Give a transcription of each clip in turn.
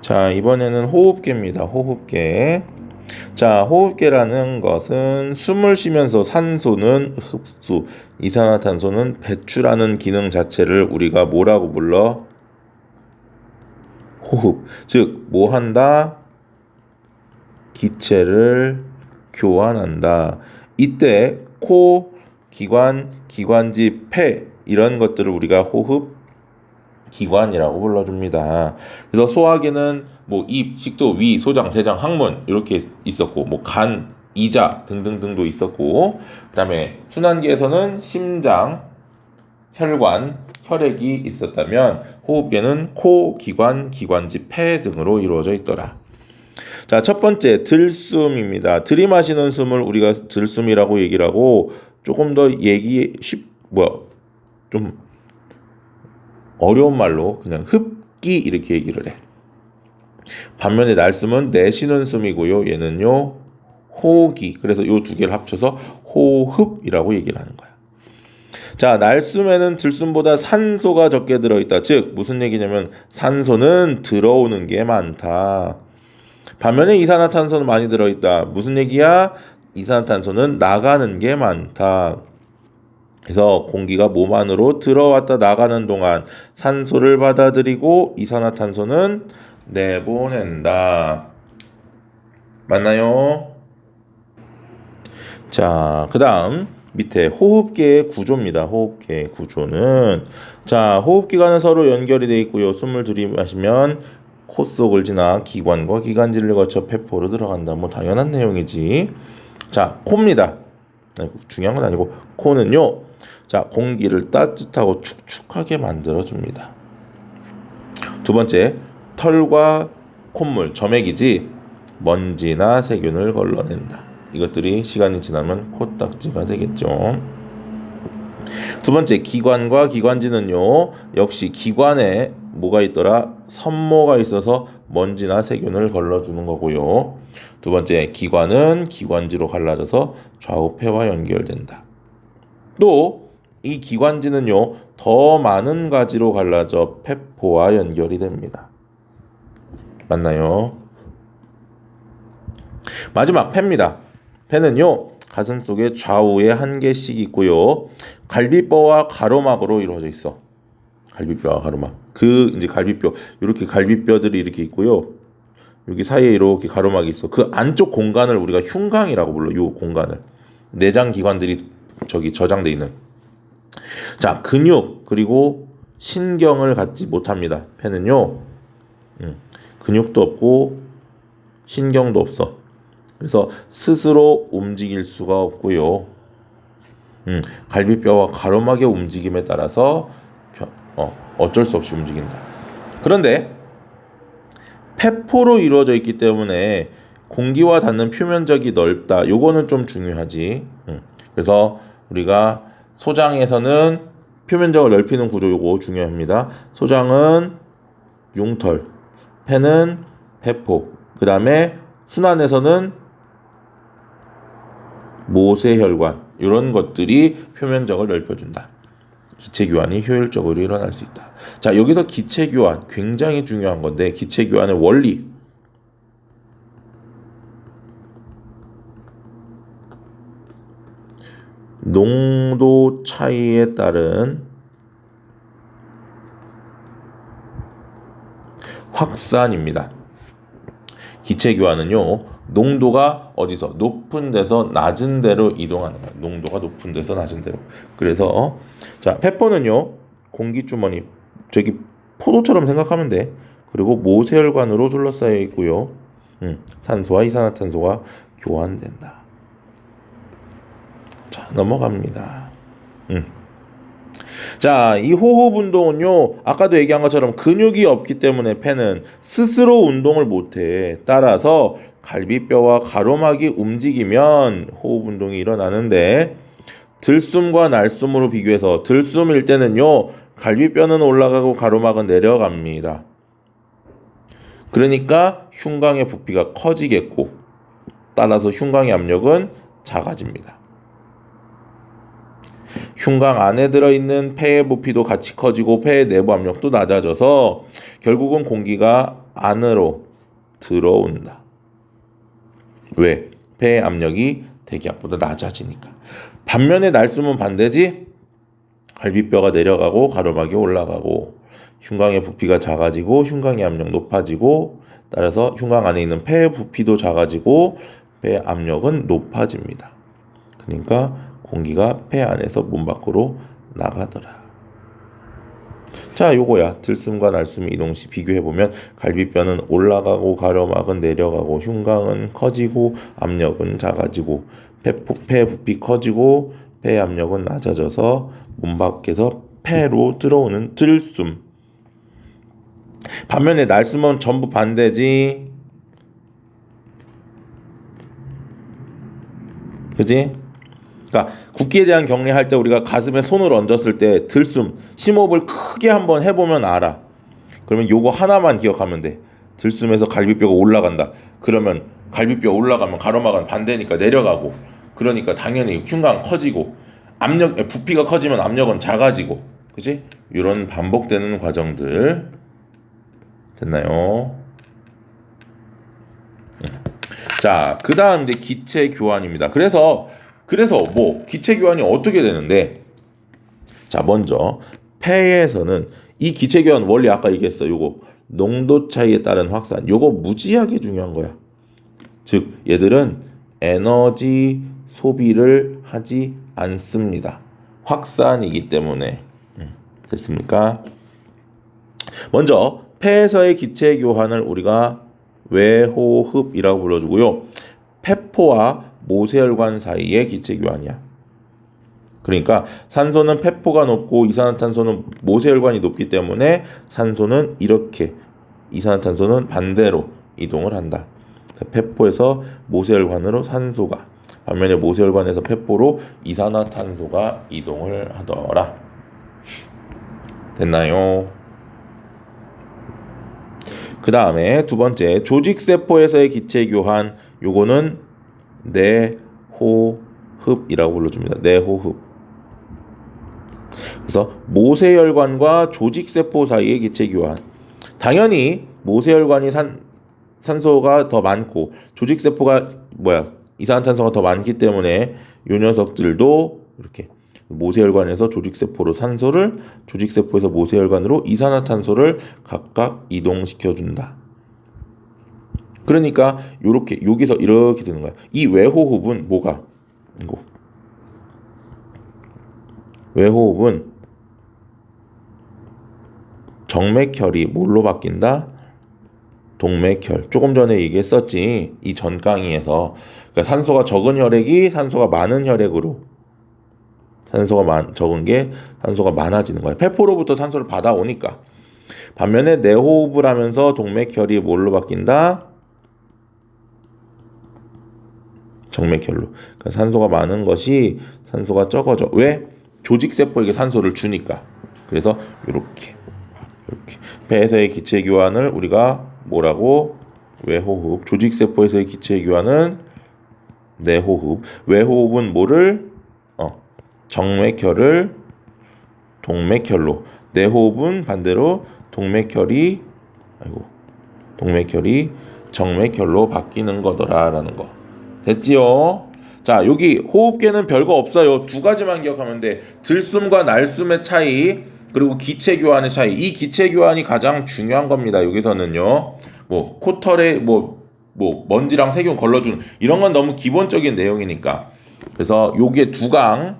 자, 이번에는 호흡계입니다. 호흡계. 자, 호흡계라는 것은 숨을 쉬면서 산소는 흡수, 이산화탄소는 배출하는 기능 자체를 우리가 뭐라고 불러? 호흡. 즉, 뭐 한다? 기체를 교환한다. 이때 코, 기관, 기관지, 폐 이런 것들을 우리가 호흡 기관이라고 불러줍니다. 그래서 소화기는 뭐 입, 식도, 위, 소장, 대장, 항문 이렇게 있었고 뭐 간, 이자 등등등도 있었고 그다음에 순환기에서는 심장, 혈관, 혈액이 있었다면 호흡계는 코, 기관, 기관지, 폐 등으로 이루어져 있더라. 자, 첫 번째 들숨입니다. 들이마시는 숨을 우리가 들숨이라고 얘기를 하고 조금 더 얘기 쉽 뭐야 좀 어려운 말로 그냥 흡기 이렇게 얘기를 해. 반면에 날숨은 내쉬는 숨이고요. 얘는요 호기. 그래서 요 두 개를 합쳐서 호흡이라고 얘기를 하는 거야. 자, 날숨에는 들숨보다 산소가 적게 들어있다. 즉 무슨 얘기냐면 산소는 들어오는 게 많다. 반면에 이산화탄소는 많이 들어있다. 무슨 얘기야? 이산화탄소는 나가는 게 많다. 그래서 공기가 몸 안으로 들어왔다 나가는 동안 산소를 받아들이고 이산화탄소는 내보낸다. 맞나요? 자, 그 다음 밑에 호흡기의 구조입니다. 호흡기의 구조는 자, 호흡기관은 서로 연결이 되어 있고요. 숨을 들이마시면 코 속을 지나 기관과 기관지를 거쳐 폐포로 들어간다. 뭐 당연한 내용이지. 자, 코입니다. 중요한 건 아니고 코는요. 자, 공기를 따뜻하고 축축하게 만들어 줍니다. 두 번째, 털과 콧물, 점액이지 먼지나 세균을 걸러낸다. 이것들이 시간이 지나면 코딱지가 되겠죠. 두 번째, 기관과 기관지는요, 역시 기관에 뭐가 있더라? 선모가 있어서 먼지나 세균을 걸러주는 거고요. 두 번째, 기관은 기관지로 갈라져서 좌우 폐와 연결된다. 또 이 기관지는요, 더 많은 가지로 갈라져 폐포와 연결이 됩니다. 맞나요? 마지막 폐입니다. 폐는요, 가슴 속에 좌우에 한 개씩 있고요. 갈비뼈와 가로막으로 이루어져 있어. 갈비뼈와 가로막. 그 이제 갈비뼈 이렇게 갈비뼈들이 이렇게 있고요. 여기 사이에 이렇게 가로막이 있어. 그 안쪽 공간을 우리가 흉곽이라고 불러. 요 공간을 내장 기관들이 저기 저장돼 있는. 자 근육 그리고 신경을 갖지 못합니다. 폐는요. 음, 근육도 없고 신경도 없어. 그래서 스스로 움직일 수가 없고요. 음, 갈비뼈와 가로막의 움직임에 따라서 어, 어쩔 수 없이 움직인다. 그런데 폐포로 이루어져 있기 때문에 공기와 닿는 표면적이 넓다. 요거는 좀 중요하지. 음, 그래서 우리가 소장에서는 표면적을 넓히는 구조 요거 중요합니다. 소장은 융털, 폐는 폐포, 그 다음에 순환에서는 모세혈관 이런 것들이 표면적을 넓혀준다. 기체 교환이 효율적으로 일어날 수 있다. 자 여기서 기체 교환 굉장히 중요한 건데 기체 교환의 원리 농도 차이에 따른 확산입니다. 기체 교환은요, 농도가 어디서 높은 데서 낮은 데로 이동하는 거예요. 농도가 높은 데서 낮은 데로. 그래서 자, 페퍼는요, 공기 주머니 저기 포도처럼 생각하면 돼. 그리고 모세혈관으로 둘러싸여 있고요. 음, 산소와 이산화탄소가 교환된다. 자, 넘어갑니다. 음. 자, 이 호흡 운동은요, 아까도 얘기한 것처럼 근육이 없기 때문에 폐는 스스로 운동을 못해. 따라서 갈비뼈와 가로막이 움직이면 호흡 운동이 일어나는데, 들숨과 날숨으로 비교해서 들숨일 때는요, 갈비뼈는 올라가고 가로막은 내려갑니다. 그러니까 흉곽의 부피가 커지겠고, 따라서 흉곽의 압력은 작아집니다. 흉곽 안에 들어있는 폐의 부피도 같이 커지고 폐의 내부 압력도 낮아져서 결국은 공기가 안으로 들어온다. 왜? 폐의 압력이 대기압보다 낮아지니까. 반면에 날숨은 반대지. 갈비뼈가 내려가고 가로막이 올라가고 흉곽의 부피가 작아지고 흉곽의 압력 높아지고 따라서 흉곽 안에 있는 폐의 부피도 작아지고 폐의 압력은 높아집니다. 그러니까 공기가 폐 안에서 몸 밖으로 나가더라. 자, 요거야. 들숨과 날숨의 이동 시 비교해 보면 갈비뼈는 올라가고 가로막은 내려가고 흉곽은 커지고 압력은 작아지고 폐, 폐 부피 커지고 폐 압력은 낮아져서 몸 밖에서 폐로 들어오는 들숨. 반면에 날숨은 전부 반대지. 그지? 그러니까 국기에 대한 격리할 때 우리가 가슴에 손을 얹었을 때 들숨 심호흡을 크게 한번 해보면 알아. 그러면 요거 하나만 기억하면 돼. 들숨에서 갈비뼈가 올라간다. 그러면 갈비뼈 올라가면 가로막은 반대니까 내려가고. 그러니까 당연히 흉곽 커지고 압력 부피가 커지면 압력은 작아지고. 그지? 이런 반복되는 과정들 됐나요? 자, 그 다음 이제 기체 교환입니다. 그래서 그래서 뭐 기체 교환이 어떻게 되는데? 자 먼저 폐에서는 이 기체 교환 원리 아까 얘기했어 요거 농도 차이에 따른 확산. 요거 무지하게 중요한 거야. 즉 얘들은 에너지 소비를 하지 않습니다. 확산이기 때문에. 음, 됐습니까? 먼저 폐에서의 기체 교환을 우리가 외호흡이라고 불러주고요. 폐포와 모세혈관 사이의 기체 교환이야. 그러니까 산소는 폐포가 높고 이산화탄소는 모세혈관이 높기 때문에 산소는 이렇게 이산화탄소는 반대로 이동을 한다. 폐포에서 모세혈관으로 산소가 반면에 모세혈관에서 폐포로 이산화탄소가 이동을 하더라. 됐나요? 그 다음에 두 번째 조직세포에서의 기체 교환 요거는 내호흡이라고 불러줍니다. 내호흡. 그래서 모세혈관과 조직세포 사이의 기체 교환. 당연히 모세혈관이 산 산소가 더 많고 조직세포가 뭐야 이산화탄소가 더 많기 때문에 요 녀석들도 이렇게 모세혈관에서 조직세포로 산소를 조직세포에서 모세혈관으로 이산화탄소를 각각 이동시켜 준다. 그러니까 요렇게 여기서 이렇게 되는 거야. 이 외호흡은 뭐가? 이거. 외호흡은 정맥혈이 뭘로 바뀐다? 동맥혈. 조금 전에 얘기했었지. 이 전 강의에서 그러니까 산소가 적은 혈액이 산소가 많은 혈액으로 산소가 많, 적은 게 산소가 많아지는 거야. 폐포로부터 산소를 받아오니까. 반면에 내호흡을 하면서 동맥혈이 뭘로 바뀐다? 정맥혈로. 그러니까 산소가 많은 것이 산소가 적어져. 왜? 조직 세포에게 산소를 주니까. 그래서 이렇게 이렇게 폐에서의 기체 교환을 우리가 뭐라고 외호흡. 조직 세포에서의 기체 교환은 내호흡. 외호흡은 뭐를 어 정맥혈을 동맥혈로. 내호흡은 반대로 동맥혈이 아이고 동맥혈이 정맥혈로 바뀌는 거더라라는 거. 됐지요? 자, 여기 호흡계는 별거 없어요. 두 가지만 기억하면 돼. 들숨과 날숨의 차이, 그리고 기체 교환의 차이. 이 기체 교환이 가장 중요한 겁니다. 여기서는요. 뭐 코털에 뭐 뭐 먼지랑 세균 걸러주는 이런 건 너무 기본적인 내용이니까. 그래서 요게 두 강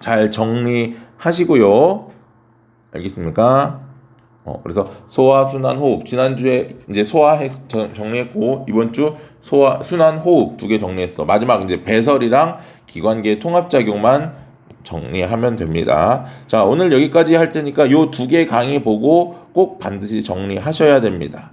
잘 정리하시고요. 알겠습니까? 어, 그래서 소화 순환 호흡 지난주에 이제 소화 정리했고 이번 주 소화 순환 호흡 두 개 정리했어. 마지막 이제 배설이랑 기관계 통합 작용만 정리하면 됩니다. 자, 오늘 여기까지 할 테니까 요 두 개 강의 보고 꼭 반드시 정리하셔야 됩니다.